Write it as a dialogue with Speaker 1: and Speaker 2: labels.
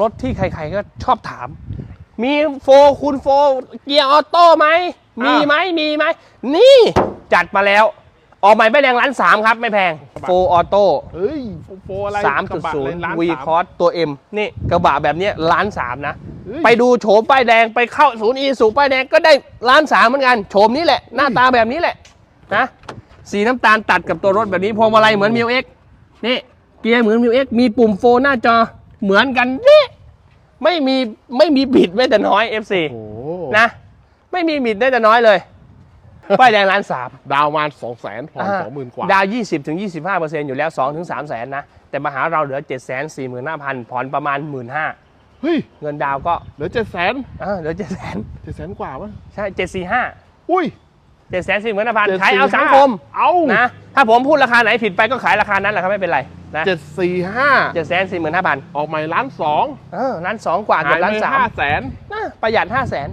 Speaker 1: รถที่ใครๆก็ชอบถาม มีโฟคูณโฟเกียร์ออโต้ไหม มีไหมมีไหม นี่จัดมาแล้ว ออกใหม่ไม่แรงล้านสามครับ ไม่แพง โฟออโต้
Speaker 2: เฮ้ยโฟโฟอะไร
Speaker 1: สาม
Speaker 2: ก
Speaker 1: จุ
Speaker 2: ระ
Speaker 1: ด
Speaker 2: บะ
Speaker 1: ศู
Speaker 2: เล
Speaker 1: นย์
Speaker 2: ล้าน
Speaker 1: วี
Speaker 2: สาม
Speaker 1: คอสตัวเอ็มนี่กระบะแบบเนี้ยล้านสามนะ
Speaker 2: เฮ้ย
Speaker 1: ไปดูโฉมป้ายแดงไปเข้าศูนย์อีสูป้ายแดงก็ได้ล้านสามเหมือนกัน โฉมนี้แหละ หน้าตาแบบนี้แหละนะสีน้ำตาลตัดกับตัวรถแบบนี้พวงมาลัยเหมือนมิวเอ็กนี่เกียร์เหมือนมิวเอ็กมีปุ่มโฟนหน้าจอเหมือนกันนี่ ไม่มีไม่มีบิดแม้แต่น้อย FC
Speaker 2: โอ้โห
Speaker 1: นะ ไม่มีบิดแม้แต่น้อยเลยป้ายแดงล้านสาม
Speaker 2: ดาวน์มาสองแสนผ่อนสองหมื่นกว่า
Speaker 1: ดาว 20ถึง25เปอร์เซ็นต์อยู่แล้ว2ถึง3แสนนะ แต่มาหาเราเหลือ 7 4 5 0 0 0ผ่อนประมาณ 1 5ื่น
Speaker 2: เฮ้ย
Speaker 1: เงินดาวก็
Speaker 2: เหลือเจ็ดแสน
Speaker 1: เออเหลือ 7 0 0 0 0
Speaker 2: เจ็ดแสนกว่าปะ
Speaker 1: ใช่ 745
Speaker 2: อุ้ย
Speaker 1: 7 4 5 0 0 0
Speaker 2: 745
Speaker 1: ขายเอาสังคม
Speaker 2: เอา
Speaker 1: นะถ้าผมพูดราคาไหนผิดไปก็ขายราคานั้นแหละครับไม่เป็นไร นะ
Speaker 2: เจ็ดสี่ห้า
Speaker 1: 7 4 5 0 0 0
Speaker 2: ออกใหม่ล้านสอง
Speaker 1: เออล้านสองกว่าเกื
Speaker 2: หา
Speaker 1: อยบล้าน
Speaker 2: ไป
Speaker 1: สาม
Speaker 2: ห้าแสน
Speaker 1: นะประหยัด5 0 0 0 0น